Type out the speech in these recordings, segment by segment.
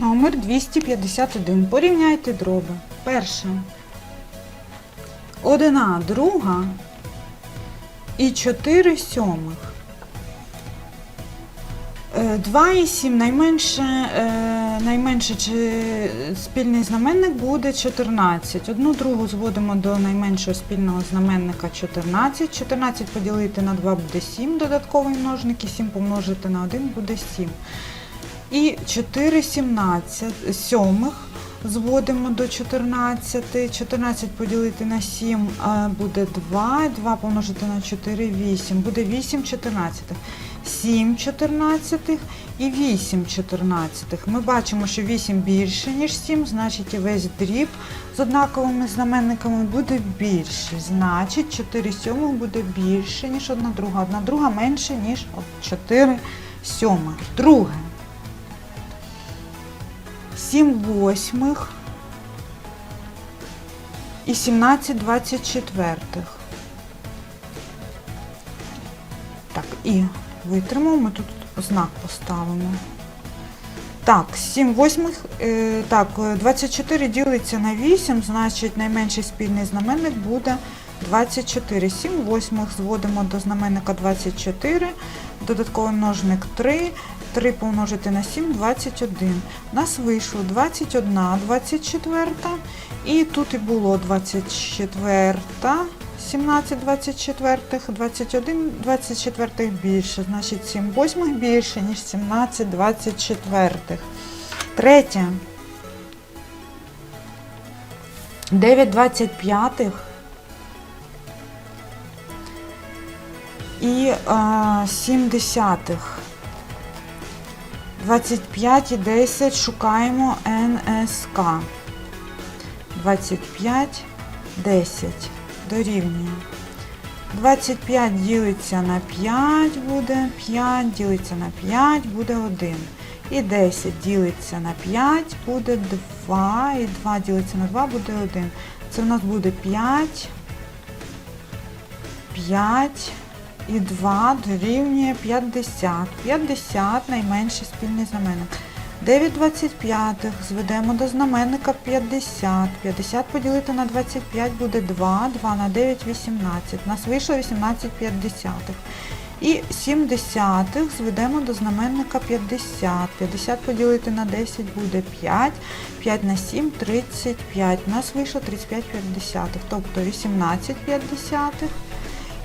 Номер 251. Порівняйте дроби. Перше. Одна друга і 4 сьомих. 2 і 7 найменше, е, найменше чи спільний знаменник буде 14. Одну другу зводимо до найменшого спільного знаменника 14. 14 поділити на 2 буде 7, додатковий множник, і 7 помножити на 1 буде 7. І 4 17 сьомих зводимо до 14. 14 поділити на 7 буде 2. 2 помножити на 4 8. Буде 8 14. 7 чотирнадцятих і 8 чотирнадцятих. Ми бачимо, що 8 більше, ніж 7, значить і весь дріб з однаковими знаменниками буде більший. Значить, 4 сьомих буде більше, ніж 1 друга. 1 друга менше, ніж 4 сьомих. Друге. 7 восьмих і 17 24. Так, і витримаємо, ми тут знак поставимо. Так, 7 восьмих, е, так, е, 24 ділиться на 8, значить найменший спільний знаменник буде 24. 7 восьмих зводимо до знаменника 24, додатковий множник 3, 3 помножити на 7, 21. У нас вийшло 21, 24, і тут і було 24, 17 24, 21 24 більше, значить 7 восьмих більше, ніж 17 24. Третє. 9 25 і а, 7 десятих. 25 і 10 шукаємо НСК. 25, 10 дорівнює. 25 ділиться на 5 буде 5, ділиться на 5 буде 1. І 10 ділиться на 5 буде 2, і 2 ділиться на 2 буде 1. Це в нас буде 5, 5 і 2 дорівнює 50. 50 найменший спільний знаменник. 9 25 зведемо до знаменника 50. 50 поділити на 25 буде 2, 2 на 9 18. У нас вийшло 18 50. І 7 десятих зведемо до знаменника 50. 50 поділити на 10 буде 5, 5 на 7 35. У нас вийшло 35 50. Тобто 18 50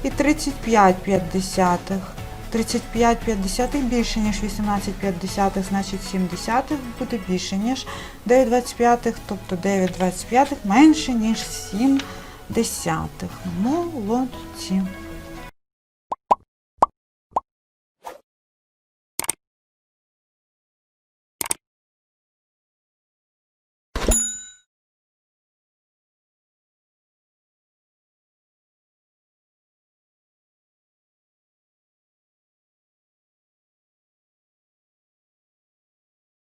і 35 50. 35 50 більше, ніж 18 50, значить 7 десятих буде більше, ніж 9 25, тобто 9 25 менше, ніж 7 десятих. Молодці.